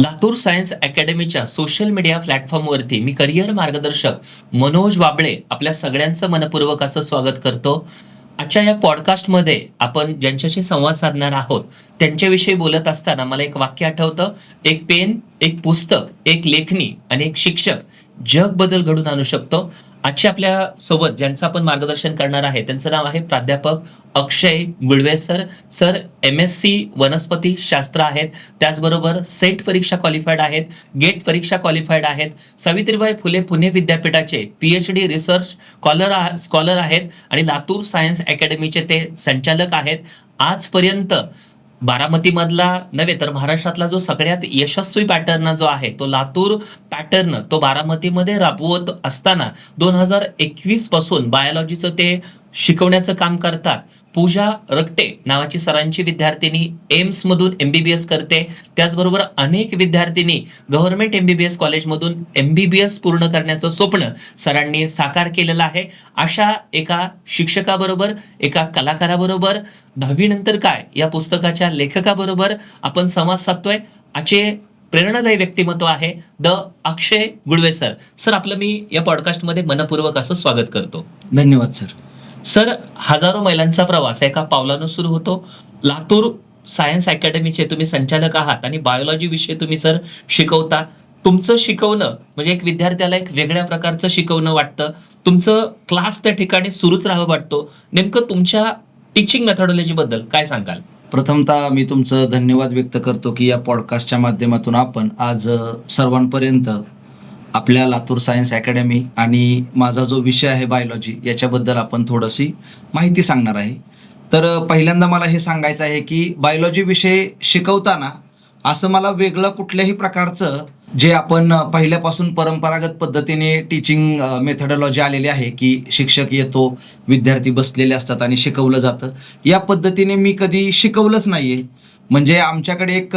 Latur science अकॅडमीच्या social media प्लॅटफॉर्मवरती मी करिअर मार्गदर्शक मनोज बाबळे आपल्या सगळ्यांचं मनपूर्वक असं स्वागत करतो. आजच्या या पॉडकास्टमध्ये आपण ज्यांच्याशी संवाद साधणार आहोत त्यांच्याविषयी बोलत असताना मला एक वाक्य आठवतं. एक पेन एक पुस्तक एक लेखनी आणि एक शिक्षक जग बदल घडून आणू शकतो. आजच्या आपल्यासोबत ज्यांचं आपण मार्गदर्शन करणार आहे त्यांचं नाव आहे प्राध्यापक Akshay Gulve sir sir M S C वनस्पती शास्त्र आहेत त्याचबरोबर सेट परीक्षा क्वालिफाईड आहेत गेट परीक्षा क्वालिफाईड आहेत सावित्रीबाई फुले पुणे विद्यापीठाचे P H D research scholar scholar आहेत आणि लातूर सायन्स अकॅडमीचे ते संचालक आहेत. आजपर्यंत बारामतीमधला नव्हे तर महाराष्ट्रातला जो सगळ्यात यशस्वी पॅटर्न जो आहे तो लातूर पॅटर्न तो बारामतीमध्ये राबवत असताना दोन हजार एकवीसपासून बायोलॉजीचं ते शिकवण्याचं काम करतात. पूजा रक्टे नावाची सरांची विद्यार्थिनी एम्समधून एम बी बी एस करते. त्याचबरोबर अनेक विद्यार्थिनी government M B B S कॉलेजमधून एम बी बी एस पूर्ण करण्याचं स्वप्न सरांनी साकार केलेलं आहे. अशा एका शिक्षकाबरोबर एका कलाकाराबरोबर दहावीनंतर काय या पुस्तकाच्या लेखकाबरोबर आपण संवाद साधतोय. आचे प्रेरणादायी व्यक्तिमत्व आहे द अक्षय गुळवे सर सर आपलं मी या पॉडकास्टमध्ये मनपूर्वक असं स्वागत करतो. धन्यवाद सर. सर हजारो मैलांचा प्रवास एका पावलानं सुरू होतो. लातूर सायन्स अकॅडमीचे तुम्ही संचालक आहात आणि बायोलॉजी विषय तुम्ही सर शिकवता. तुमचं शिकवणं म्हणजे एक विद्यार्थ्याला एक वेगळ्या प्रकारचं शिकवणं वाटतं. तुमचं क्लास त्या ठिकाणी सुरूच राहावं वाटतो. नेमकं तुमच्या टीचिंग मेथॉडॉलॉजीबद्दल काय सांगाल? प्रथमतः मी तुमचं धन्यवाद व्यक्त करतो की या पॉडकास्टच्या माध्यमातून आपण आज सर्वांपर्यंत आपल्या लातूर सायन्स अकॅडमी आणि माझा जो विषय आहे बायोलॉजी याच्याबद्दल आपण थोडीशी माहिती सांगणार आहे. तर पहिल्यांदा मला हे सांगायचं आहे की बायोलॉजी विषय शिकवताना असं मला वेगळं कुठल्याही प्रकारचं जे आपण पहिल्यापासून परंपरागत पद्धतीने टीचिंग मेथडॉलॉजी आलेली आहे की शिक्षक येतो विद्यार्थी बसलेले असतात आणि शिकवलं जातं या पद्धतीने मी कधी शिकवलंच नाही आहे म्हणजे आमच्याकडे एक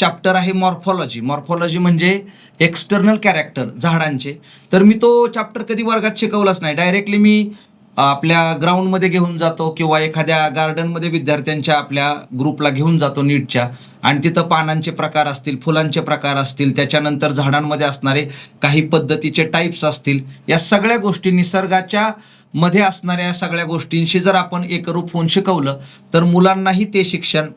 चॅप्टर आहे मॉर्फॉलॉजी मॉर्फॉलॉजी म्हणजे एक्सटर्नल कॅरेक्टर झाडांचे. तर मी तो चॅप्टर कधी वर्गात शिकवलाच नाही. डायरेक्टली मी आपल्या ग्राउंडमध्ये घेऊन जातो किंवा एखाद्या गार्डनमध्ये विद्यार्थ्यांच्या आपल्या ग्रुपला घेऊन जातो नीटच्या. आणि तिथं पानांचे प्रकार असतील फुलांचे प्रकार असतील त्याच्यानंतर झाडांमध्ये असणारे काही पद्धतीचे टाईप्स असतील या सगळ्या गोष्टी निसर्गाच्या मध्ये असणाऱ्या सगळ्या गोष्टींशी जर आपण एकरूप होऊन शिकवलं तर मुलांनाही ते शिक्षण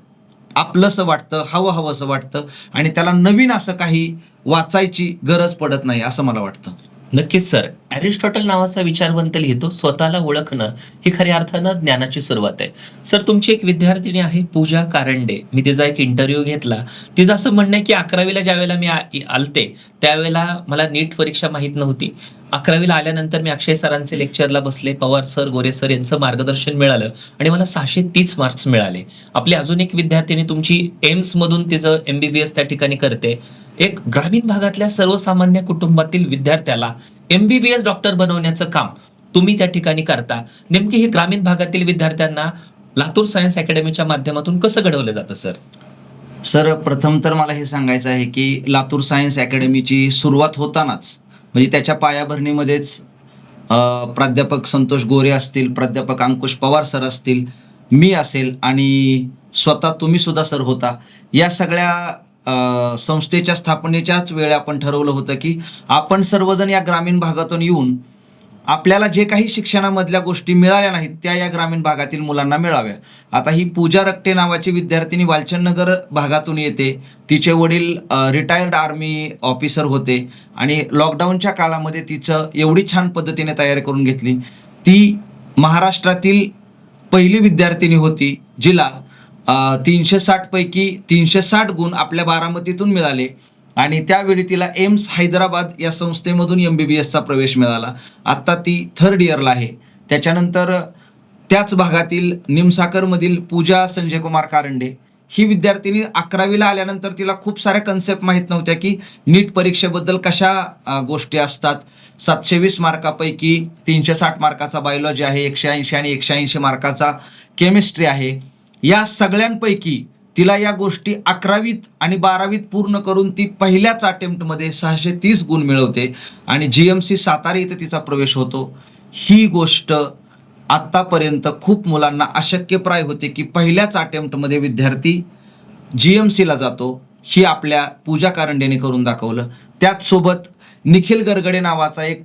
आपलंसं वाटतं हवं हवंसं वाटतं आणि त्याला नवीन असं काही वाचायची गरज पडत नाही असं मला वाटतं. नक्कीच सर. ॲरिस्टॉटल नावाचा विचारवंत लिहितो स्वतःला ओळखणं ही खऱ्या अर्थानं ज्ञानाची सुरुवात आहे. सर तुमची एक विद्यार्थिनी आहे पूजा कारंडे. मी तिचा एक इंटरव्ह्यू घेतला. तिचं असं म्हणणं आहे की अकरावीला ज्यावेळेला मी आलते त्यावेळेला मला नीट परीक्षा माहीत नव्हती. अकरावीला आल्यानंतर मी अक्षय सरांचे लेक्चरला बसले पवार सर गोरे सर यांचं मार्गदर्शन मिळालं आणि मला सहाशे तीस मार्क्स मिळाले. आपली अजून एक विद्यार्थिनी तुमची एम्समधून तिचं एम बी बी एस त्या ठिकाणी करते. एक ग्रामीण भागातल्या सर्वसामान्य कुटुंबातील विद्यार्थ्याला M B B S doctor बनवण्याचं काम तुम्ही त्या ठिकाणी करता. नेमकी हे ग्रामीण भागातील विद्यार्थ्यांना लातूर सायन्स अकॅडमीच्या माध्यमातून कसं घडवलं जातं सर? सर प्रथम तर मला हे सांगायचं आहे की लातूर सायन्स अकॅडमीची सुरुवात होतानाच म्हणजे त्याच्या पायाभरणीमध्येच प्राध्यापक संतोष गोरे असतील प्राध्यापक अंकुश पवार सर असतील मी असेल आणि स्वतः तुम्ही सुद्धा सर होता. या सगळ्या संस्थेच्या स्थापनेच्याच वेळी आपण ठरवलं होतं की आपण सर्वजण या ग्रामीण भागातून येऊन आपल्याला जे काही शिक्षणामधल्या गोष्टी मिळाल्या नाहीत त्या या ग्रामीण भागातील मुलांना मिळाव्या. आता ही पूजा रक्टे नावाची विद्यार्थिनी वालचंदनगर भागातून येते. तिचे वडील रिटायर्ड आर्मी ऑफिसर होते आणि लॉकडाऊनच्या काळामध्ये तिचं एवढी छान पद्धतीने तयारी करून घेतली. ती महाराष्ट्रातील पहिली विद्यार्थिनी होती जिला तीनशे साठपैकी तीनशे साठ गुण आपल्या बारामतीतून मिळाले. आणि त्यावेळी तिला एम्स हैदराबाद या संस्थेमधून एम बी बी एसचा प्रवेश मिळाला. आत्ता ती थर्ड इयरला आहे. त्याच्यानंतर त्याच भागातील निमसाकरमधील पूजा संजय कुमार कारंडे. ही विद्यार्थिनी अकरावीला आल्यानंतर तिला खूप साऱ्या कन्सेप्ट माहीत नव्हत्या की नीट परीक्षेबद्दल कशा गोष्टी असतात. सातशे वीस मार्कापैकी तीनशे साठ मार्काचा बायोलॉजी आहे एकशे ऐंशी आणि एकशे ऐंशी मार्काचा केमिस्ट्री आहे. या सगळ्यांपैकी तिला या गोष्टी अकरावीत आणि बारावीत पूर्ण करून ती पहिल्याच अटेम्प्टमध्ये सहाशे तीस गुण मिळवते आणि जी एम सी सातारा इथे तिचा प्रवेश होतो. ही गोष्ट आत्तापर्यंत खूप मुलांना अशक्यप्राय होते की पहिल्याच अटेम्प्टमध्ये विद्यार्थी जी एम सीला जातो ही आपल्या पूजा कारंडेने करून दाखवलं. त्याचसोबत निखिल गरगडे नावाचा एक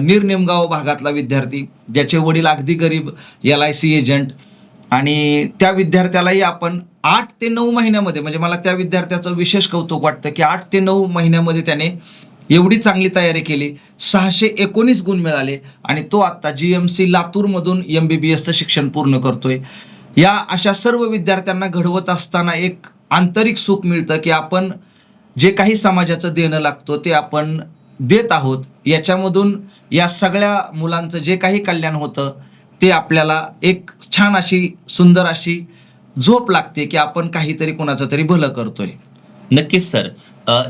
निरनिमगाव भागातला विद्यार्थी ज्याचे वडील अगदी गरीब एल आय सी एजंट आणि त्या विद्यार्थ्यालाही आपण आठ ते नऊ महिन्यामध्ये म्हणजे मला त्या विद्यार्थ्याचं विशेष कौतुक वाटतं की आठ ते नऊ महिन्यामध्ये त्याने एवढी चांगली तयारी केली. सहाशे एकोणीस गुण मिळाले आणि तो आत्ता जी एम सी लातूरमधून एम बी बी एसचं शिक्षण पूर्ण करतोय. या अशा सर्व विद्यार्थ्यांना घडवत असताना एक आंतरिक सुख मिळतं की आपण जे काही समाजाचं देणं लागतो ते आपण देत आहोत. याच्यामधून या सगळ्या मुलांचं जे काही कल्याण होतं ते आपल्याला एक छान अशी सुंदर अशी झोप लागते की आपण काहीतरी कोणाचं तरी भलं करतोय. नक्कीच सर.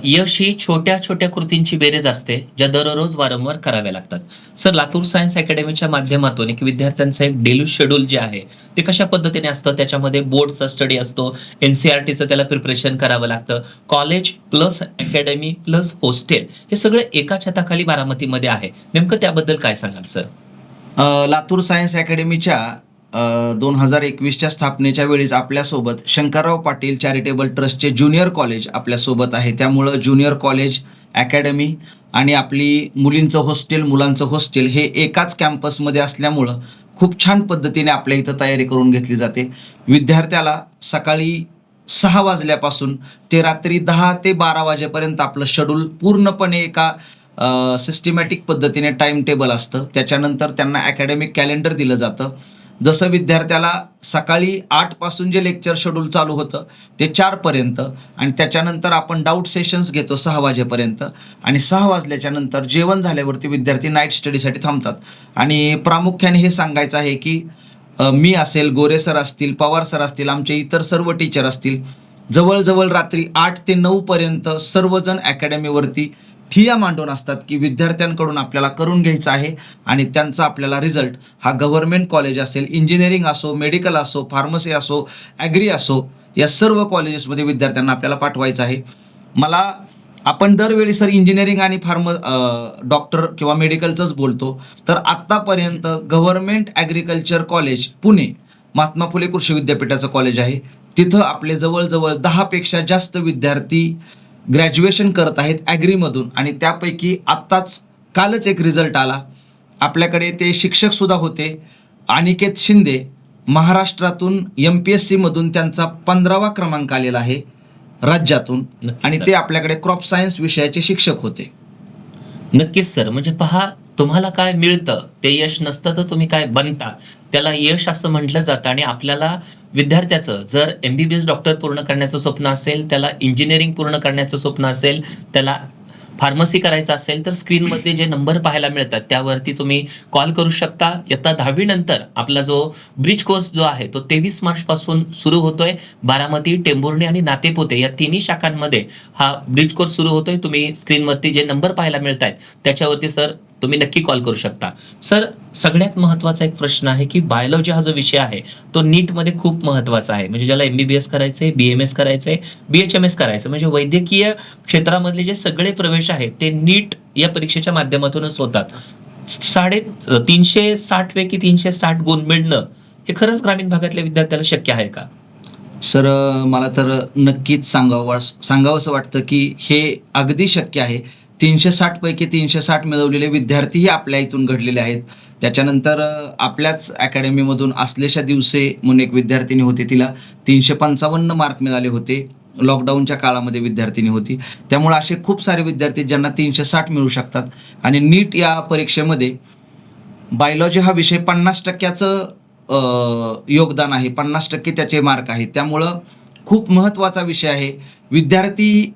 यश ही छोट्या छोट्या कृतींची बेरेज असते ज्या दररोज वारंवार कराव्या लागतात. सर लातूर सायन्स अकॅडमीच्या माध्यमातून एक विद्यार्थ्यांचं एक डेली शेड्यूल जे आहे ते कशा पद्धतीने असतं? त्याच्यामध्ये बोर्डचा स्टडी असतो एन सी आर टीचं त्याला प्रिपरेशन करावं लागतं college plus academy plus hostel हे सगळं एका छताखाली बारामतीमध्ये आहे. नेमकं त्याबद्दल काय सांगाल सर? लातूर सायन्स अकॅडमीच्या दोन हजार एकवीसच्या स्थापनेच्या वेळीच आपल्यासोबत शंकरराव पाटील चॅरिटेबल ट्रस्टचे ज्युनियर कॉलेज आपल्यासोबत आहे. त्यामुळं ज्युनियर कॉलेज अकॅडमी आणि आपली मुलींचं हॉस्टेल मुलांचं हॉस्टेल हे एकाच कॅम्पसमध्ये असल्यामुळं खूप छान पद्धतीने आपल्या इथं तयारी करून घेतली जाते. विद्यार्थ्याला सकाळी सहा वाजल्यापासून ते रात्री दहा ते बारा वाजेपर्यंत आपलं शेड्यूल पूर्णपणे एका सिस्टमॅटिक पद्धतीने टाईम टेबल असतं. त्याच्यानंतर त्यांना अकॅडमिक कॅलेंडर दिलं जातं. जसं विद्यार्थ्याला सकाळी आठपासून जे लेक्चर शेड्यूल चालू होतं ते चारपर्यंत आणि त्याच्यानंतर आपण डाऊट सेशन्स घेतो सहा वाजेपर्यंत आणि सहा वाजल्याच्या नंतर जेवण झाल्यावरती विद्यार्थी नाईट स्टडीसाठी थांबतात. आणि प्रामुख्याने हे सांगायचं आहे की मी असेल गोरे सर असतील पवार सर असतील आमचे इतर सर्व टीचर असतील जवळजवळ रात्री आठ ते नऊपर्यंत सर्वजण अकॅडमीवरती ठिया मांडून असतात की विद्यार्थ्यांकडून आपल्याला करून घ्यायचं आहे आणि त्यांचा आपल्याला रिझल्ट हा गव्हर्नमेंट कॉलेज असेल इंजिनिअरिंग असो मेडिकल असो फार्मसी असो ॲग्री असो या सर्व कॉलेजेसमध्ये विद्यार्थ्यांना आपल्याला पाठवायचं आहे. मला आपण दरवेळी सर इंजिनिअरिंग आणि फार्म डॉक्टर किंवा मेडिकलचंच बोलतो तर आत्तापर्यंत government agriculture college Pune Mahatma Phule कृषी विद्यापीठाचं कॉलेज आहे. तिथं आपले जवळजवळ दहापेक्षा जास्त विद्यार्थी ग्रॅज्युएशन करत आहेत ॲग्रीमधून आणि त्यापैकी आत्ताच कालच एक रिझल्ट आला. आपल्याकडे ते शिक्षकसुद्धा होते. अनिकेत शिंदे महाराष्ट्रातून एम पी एस सीमधून त्यांचा पंधरावा क्रमांक आलेला आहे राज्यातून. आणि. ते आपल्याकडे क्रॉप सायन्स विषयाचे शिक्षक होते. नक्कीच सर. म्हणजे पहा तुम्हाला काय मिळतं? ते यश नसतं तर तुम्ही काय बनता? त्याला यश असं म्हटलं जातं आणि आपल्याला विद्यार्थ्याचं जर M B B S doctor पूर्ण करण्याचं स्वप्न असेल त्याला इंजिनिअरिंग पूर्ण करण्याचं स्वप्न असेल त्याला फार्मसी करायचं असेल तर स्क्रीनमध्ये जे नंबर पाहायला मिळतात त्यावरती तुम्ही कॉल करू शकता. इयत्ता दहावीनंतर आपला जो ब्रिज कोर्स जो आहे तो तेवीस मार्चपासून सुरू होतोय. बारामती टेंभुर्णी आणि नातेपोते या तिन्ही शाखांमध्ये हा ब्रिज कोर्स सुरू होतोय. तुम्ही स्क्रीनवरती जे नंबर पाहायला मिळत आहेत त्याच्यावरती सर तुम्ही नक्की कॉल करू शकता. सर सगळ्यात महत्त्वाचा एक प्रश्न आहे की बायोलॉजी हा जो विषय आहे तो नीटमध्ये खूप महत्त्वाचा आहे. म्हणजे ज्याला एम बी बी एस करायचं आहे बी एम एस करायचं आहे बी एच एम एस करायचं म्हणजे वैद्यकीय क्षेत्रामधले जे सगळे प्रवेश आहेत ते नीट या परीक्षेच्या माध्यमातूनच होतात. साडे तीनशे साठ पैकी तीनशे साठ गुण मिळणं हे खरंच ग्रामीण भागातल्या विद्यार्थ्याला शक्य आहे का? सर मला तर नक्कीच सांगावं सांगावंसं वाटतं की हे अगदी शक्य आहे. तीनशे साठपैकी तीनशे साठ मिळवलेले विद्यार्थीही आपल्या इथून घडलेले आहेत. त्याच्यानंतर आपल्याच अकॅडमीमधून असलेशा दिवसे म्हणून एक विद्यार्थिनी होती तिला तीनशे पंचावन्न मार्क मिळाले होते. लॉकडाऊनच्या काळामध्ये विद्यार्थिनी होती. त्यामुळे असे खूप सारे विद्यार्थी ज्यांना तीनशे साठ मिळू शकतात. आणि नीट या परीक्षेमध्ये बायोलॉजी हा विषय पन्नास टक्क्याचं योगदान आहे. पन्नास टक्के त्याचे मार्क आहेत. त्यामुळं खूप महत्त्वाचा विषय आहे. विद्यार्थी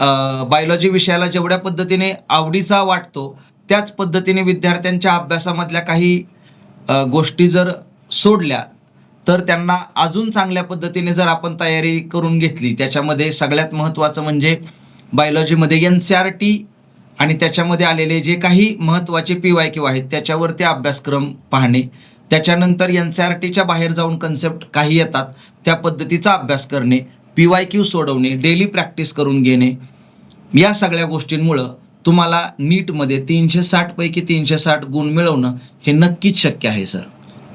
बायोलॉजी विषयाला जेवढ्या पद्धतीने आवडीचा वाटतो त्याच पद्धतीने विद्यार्थ्यांच्या अभ्यासामधल्या काही गोष्टी जर सोडल्या तर त्यांना अजून चांगल्या पद्धतीने जर आपण तयारी करून घेतली त्याच्यामध्ये सगळ्यात महत्त्वाचं म्हणजे बायोलॉजीमध्ये एन सी आर टी आणि त्याच्यामध्ये आलेले जे काही महत्त्वाचे पी वाय क्यू आहेत त्याच्यावरती अभ्यासक्रम पाहणे. त्याच्यानंतर एन सी आर टीच्या बाहेर जाऊन कन्सेप्ट काही येतात त्या पद्धतीचा अभ्यास करणे. पी वाय क्यू सोडवणे डेली प्रॅक्टिस करून घेणे या सगळ्या गोष्टींमुळं तुम्हाला नीटमध्ये तीनशे साठपैकी तीनशे साठ गुण मिळवणं हे नक्कीच शक्य आहे सर.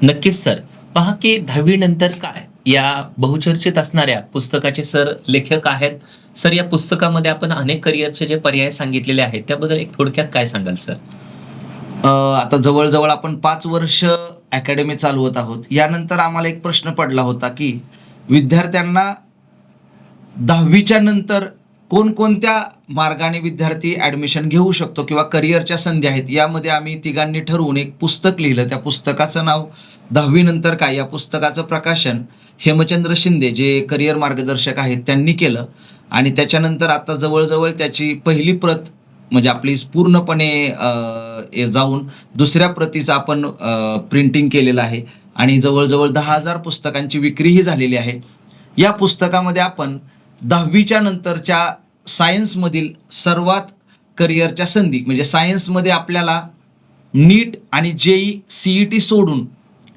नक्कीच सर. पहा की दहावी नंतर काय? या बहुचर्चित असणाऱ्या पुस्तकाचे सर लेखक आहेत. सर या पुस्तकामध्ये आपण अनेक करिअरचे जे पर्याय सांगितलेले आहेत त्याबद्दल एक थोडक्यात काय सांगाल सर? आता जवळजवळ आपण पाच वर्ष अकॅडमी चालवत आहोत. यानंतर आम्हाला एक प्रश्न पडला होता की विद्यार्थ्यांना दहावीच्या नंतर कोणकोणत्या मार्गाने विद्यार्थी ॲडमिशन घेऊ शकतो किंवा करिअरच्या संधी आहेत यामध्ये आम्ही तिघांनी ठरवून एक पुस्तक लिहिलं. त्या पुस्तकाचं नाव दहावीनंतर काय? या पुस्तकाचं प्रकाशन हेमचंद्र शिंदे जे करिअर मार्गदर्शक आहेत त्यांनी केलं. आणि त्याच्यानंतर आता जवळजवळ त्याची पहिली प्रत म्हणजे आपली पूर्णपणे जाऊन दुसऱ्या प्रतीचं आपण प्रिंटिंग केलेलं आहे. आणि जवळजवळ दहा हजार पुस्तकांची विक्रीही झालेली आहे. या पुस्तकामध्ये आपण दहावीच्या नंतरच्या सायन्समधील सर्वात करिअरच्या संधी म्हणजे सायन्समध्ये आपल्याला नीट आणि जेई सीई टी सोडून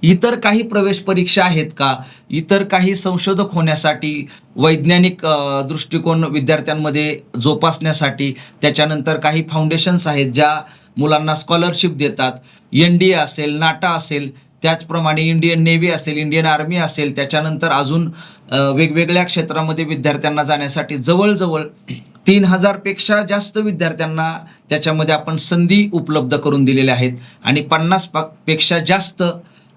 इतर काही प्रवेश परीक्षा आहेत का? इतर काही संशोधक होण्यासाठी वैज्ञानिक दृष्टिकोन विद्यार्थ्यांमध्ये जोपासण्यासाठी त्याच्यानंतर काही फाउंडेशन्स आहेत ज्या मुलांना स्कॉलरशिप देतात. एन डी ए असेल नाटा असेल त्याचप्रमाणे इंडियन नेव्ही असेल इंडियन आर्मी असेल त्याच्यानंतर अजून वेगवेगळ्या क्षेत्रामध्ये विद्यार्थ्यांना जाण्यासाठी जवळजवळ तीन हजारपेक्षा जास्त विद्यार्थ्यांना त्याच्यामध्ये आपण संधी उपलब्ध करून दिलेल्या आहेत. आणि पन्नासपेक्षा जास्त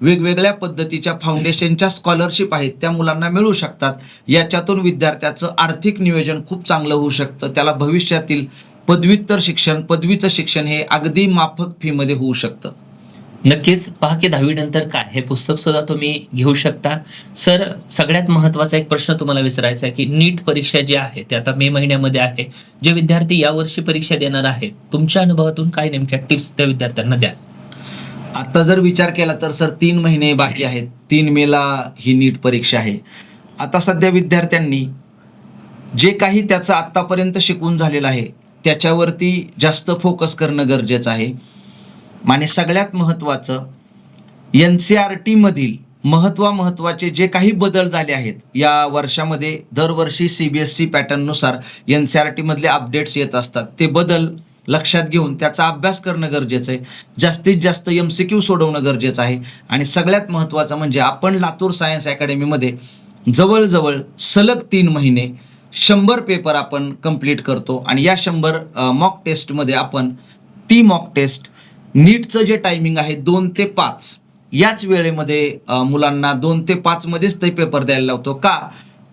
वेगवेगळ्या पद्धतीच्या फाउंडेशनच्या स्कॉलरशिप आहेत त्या मुलांना मिळू शकतात. याच्यातून विद्यार्थ्याचं आर्थिक नियोजन खूप चांगलं होऊ शकतं. त्याला भविष्यातील पदव्युत्तर शिक्षण पदवीचं शिक्षण हे अगदी माफक फीमध्ये होऊ शकतं. नक्कीच पहा की दहावीनंतर काय? हे पुस्तक सुद्धा तुम्ही घेऊ शकता. सर सगळ्यात महत्त्वाचा एक प्रश्न तुम्हाला विचारायचा आहे की नीट परीक्षा जी आहे ते आता मे महिन्यामध्ये आहे. जे विद्यार्थी यावर्षी परीक्षा देणार आहेत तुमच्या अनुभवातून काय नेमक्या टिप्स त्या विद्यार्थ्यांना द्या? आता जर विचार केला तर सर तीन महिने बाकी आहेत. तीन मेला ही नीट परीक्षा आहे. आता सध्या विद्यार्थ्यांनी जे काही त्याचं आत्तापर्यंत शिकून झालेलं आहे त्याच्यावरती जास्त फोकस करणं गरजेचं आहे. आणि सगळ्यात महत्त्वाचं एन सी आर टीमधील महत्त्वा महत्त्वाचे जे काही बदल झाले आहेत या वर्षामध्ये दरवर्षी सी बी एस सी पॅटर्ननुसार एन सी आर टीमधले अपडेट्स येत असतात. ते बदल लक्षात घेऊन त्याचा अभ्यास करणं गरजेचं आहे. जास्तीत जास्त एम सी क्यू सोडवणं गरजेचं आहे. आणि सगळ्यात महत्त्वाचं म्हणजे आपण लातूर सायन्स अकॅडमीमध्ये जवळजवळ सलग तीन महिने शंभर पेपर आपण कंप्लीट करतो. आणि या शंभर मॉक टेस्टमध्ये आपण ती मॉक टेस्ट नीटचं जे टायमिंग आहे दोन ते पाच. याच वेळेमध्ये मुलांना दोन ते पाचमध्येच ते पेपर द्यायला लावतो. का?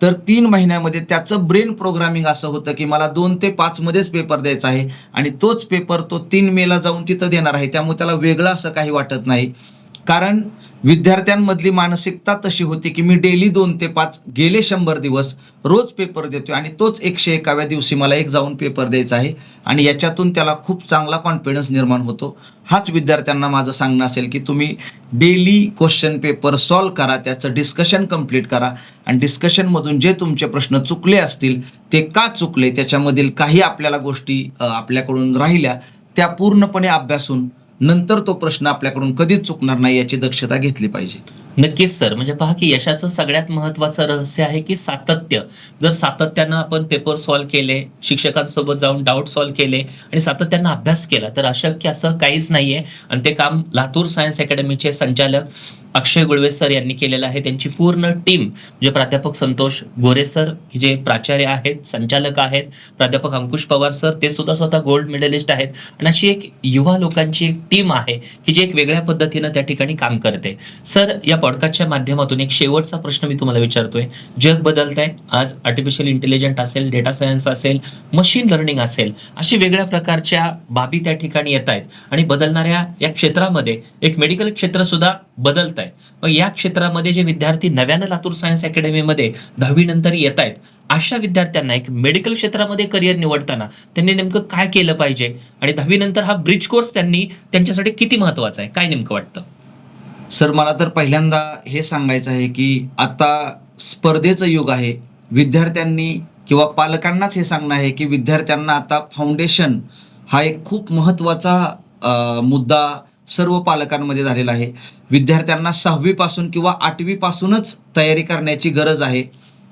तर तीन महिन्यामध्ये त्याचं ब्रेन प्रोग्रामिंग असं होतं की मला दोन ते पाचमध्येच पेपर द्यायचा आहे आणि तोच पेपर तो तीन मेला जाऊन तिथं देणार आहे. त्यामुळे त्याला वेगळं असं काही वाटत नाही. कारण विद्यार्थ्यांमधली मानसिकता तशी होती की मी डेली दोन ते पाच गेले शंभर दिवस रोज पेपर देतोय आणि तोच एकशे एकाव्या दिवशी मला एक जाऊन पेपर द्यायचा आहे आणि याच्यातून त्याला खूप चांगला कॉन्फिडन्स निर्माण होतो. हाच विद्यार्थ्यांना माझं सांगणं असेल की तुम्ही डेली क्वेश्चन पेपर सॉल्व करा त्याचं डिस्कशन कंप्लीट करा आणि डिस्कशनमधून जे तुमचे प्रश्न चुकले असतील ते का चुकले त्याच्यामधील काही आपल्याला गोष्टी आपल्याकडून राहिल्या त्या पूर्णपणे अभ्यासून नंतर तो प्रश्न आपल्याकडून कधीच चुकणार नाही याची दक्षता घेतली पाहिजे. नक्कीच सर. म्हणजे पहा की यशाचं सगळ्यात महत्त्वाचं रहस्य आहे की सातत्य. जर सातत्यानं आपण पेपर सॉल्व्ह केले शिक्षकांसोबत जाऊन डाऊट सॉल्व्ह केले आणि सातत्यानं अभ्यास केला तर अशक्य असं काहीच नाहीये. आणि ते काम लातूर सायन्स अकॅडमीचे संचालक अक्षय गुळवे सर यांनी केलेलं आहे. त्यांची पूर्ण टीम म्हणजे प्राध्यापक संतोष गोरे सर जे प्राचार्य आहेत संचालक आहेत प्राध्यापक अंकुश पवार सर ते सुद्धा स्वतः गोल्ड मेडलिस्ट आहेत. आणि अशी एक युवा लोकांची एक टीम आहे की जी एक वेगळ्या पद्धतीनं त्या ठिकाणी काम करते. सर या पॉडकास्टच्या माध्यमातून एक शेवटचा प्रश्न मी तुम्हाला विचारतोय. जग बदलत आहे आज आर्टिफिशियल इंटेलिजंट असेल डेटा सायन्स असेल मशीन लर्निंग असेल अशी वेगळ्या प्रकारच्या बाबी त्या ठिकाणी येत आहेत. आणि बदलणाऱ्या या क्षेत्रामध्ये एक मेडिकल क्षेत्र सुद्धा बदलत आहे मग या क्षेत्रामध्ये जे विद्यार्थी नव्यानं लातूर सायन्स अकॅडमीमध्ये दहावी नंतर येत आहेत अशा विद्यार्थ्यांना एक मेडिकल क्षेत्रामध्ये करिअर निवडताना त्यांनी नेमकं काय केलं पाहिजे? आणि दहावीनंतर हा ब्रिज कोर्स त्यांनी त्यांच्यासाठी किती महत्त्वाचा आहे? काय नेमकं वाटतं? सर मला तर पहिल्यांदा हे सांगायचं आहे की आता स्पर्धेचं युग आहे. विद्यार्थ्यांनी किंवा पालकांनाच हे सांगणं आहे की विद्यार्थ्यांना आता फाउंडेशन हा एक खूप महत्त्वाचा मुद्दा सर्व पालकांमध्ये झालेला आहे. विद्यार्थ्यांना सहावीपासून किंवा आठवीपासूनच तयारी करण्याची गरज आहे.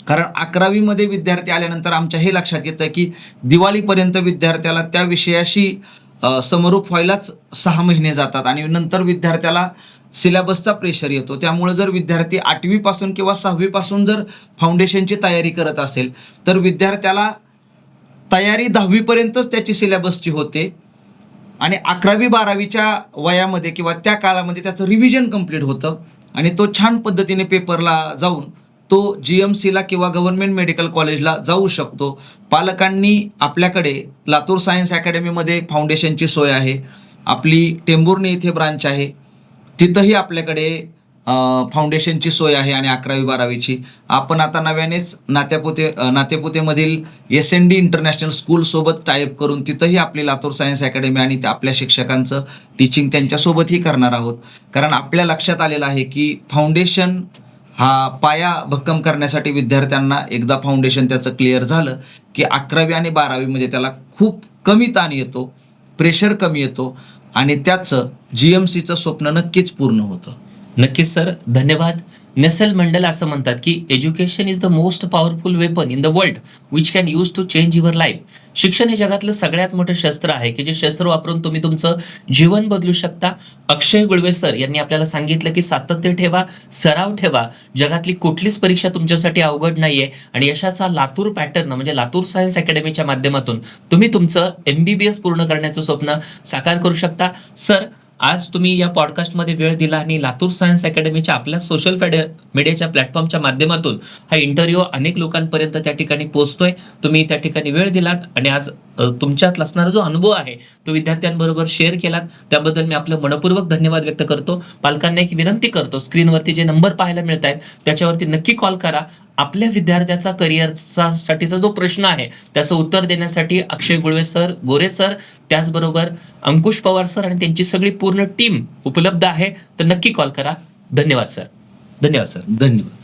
कारण अकरावीमध्ये विद्यार्थी आल्यानंतर आमच्या हे लक्षात येतं की दिवाळीपर्यंत विद्यार्थ्याला त्या विषयाशी समरूप व्हायलाच सहा महिने जातात आणि नंतर विद्यार्थ्याला सिलेबसचा प्रेशर येतो. त्यामुळे जर विद्यार्थी आठवीपासून किंवा सहावीपासून जर फाउंडेशनची तयारी करत असेल तर विद्यार्थ्याला तयारी दहावीपर्यंतच त्याची सिलेबसची होते. आणि अकरावी बारावीच्या वयामध्ये किंवा त्या काळामध्ये त्याचं रिव्हिजन कंप्लीट होतं. आणि तो छान पद्धतीने पेपरला जाऊन तो जी एम सीला किंवा गव्हर्नमेंट मेडिकल कॉलेजला जाऊ शकतो. पालकांनी आपल्याकडे लातूर सायन्स अकॅडमीमध्ये फाउंडेशनची सोय आहे. आपली टेंभुर्णी इथे ब्रांच आहे. तिथंही आपल्याकडे फाउंडेशनची सोय आहे आणि अकरावी बारावीची. आपण आता नव्यानेच नात्यापुते नातेपुतेमधील एस एन डी इंटरनॅशनल स्कूलसोबत टाईप करून तिथंही आपली लातूर सायन्स अकॅडमी आणि आपल्या शिक्षकांचं टीचिंग त्यांच्यासोबतही करणार आहोत. कारण आपल्या लक्षात आलेलं आहे की फाउंडेशन हा पाया भक्कम करण्यासाठी विद्यार्थ्यांना एकदा फाउंडेशन त्याचं क्लिअर झालं की अकरावी आणि बारावीमध्ये त्याला खूप कमी ताण येतो प्रेशर कमी येतो. आणि त्याचं जी एम सीचं स्वप्न नक्कीच पूर्ण होतं. नक्कीच सर. धन्यवाद. नेसल मंडल असं म्हणतात की education is the most powerful weapon in the world which can use to change your life शिक्षण हे जगातलं सगळ्यात मोठं शस्त्र आहे की जे शस्त्र वापरून तुम्ही तुमचं जीवन बदलू शकता. अक्षय गुळवे सर यांनी आपल्याला सांगितलं की सातत्य ठेवा सराव ठेवा. जगातली कुठलीच परीक्षा तुमच्यासाठी अवघड नाहीये. आणि यशाचा लातूर पॅटर्न म्हणजे लातूर सायन्स अकॅडमीच्या माध्यमातून तुम्ही तुमचं एम बी बी एस पूर्ण करण्याचं स्वप्न साकार करू शकता. सर आज तुम्ही या पॉडकास्टमध्ये वेळ दिला आणि लातूर सायन्स अकॅडमीच्या आपल्या सोशल मीडियाच्या प्लॅटफॉर्मच्या माध्यमातून हा इंटरव्ह्यू अनेक लोकांपर्यंत त्या ठिकाणी पोहोचतोय. तुम्ही त्या ठिकाणी वेळ दिलात आणि आज तुमच्यात असणारा जो अनुभव आहे तो विद्यार्थ्यांबरोबर शेअर केलात. त्याबद्दल मी आपलं मनपूर्वक धन्यवाद व्यक्त करतो. पालकांना एक विनंती करतो. स्क्रीनवरती जे नंबर पाहायला मिळत आहेत त्याच्यावरती नक्की कॉल करा. आपल्या विद्यार्थ्याचा करिअरचा साठीचा जो प्रश्न आहे त्याचं उत्तर देण्यासाठी अक्षय गुळवे सर गोरे सर त्याचबरोबर अंकुश पवार सर आणि त्यांची सगळी पूर्ण टीम उपलब्ध आहे. तर नक्की कॉल करा. धन्यवाद सर. धन्यवाद सर. धन्यवाद.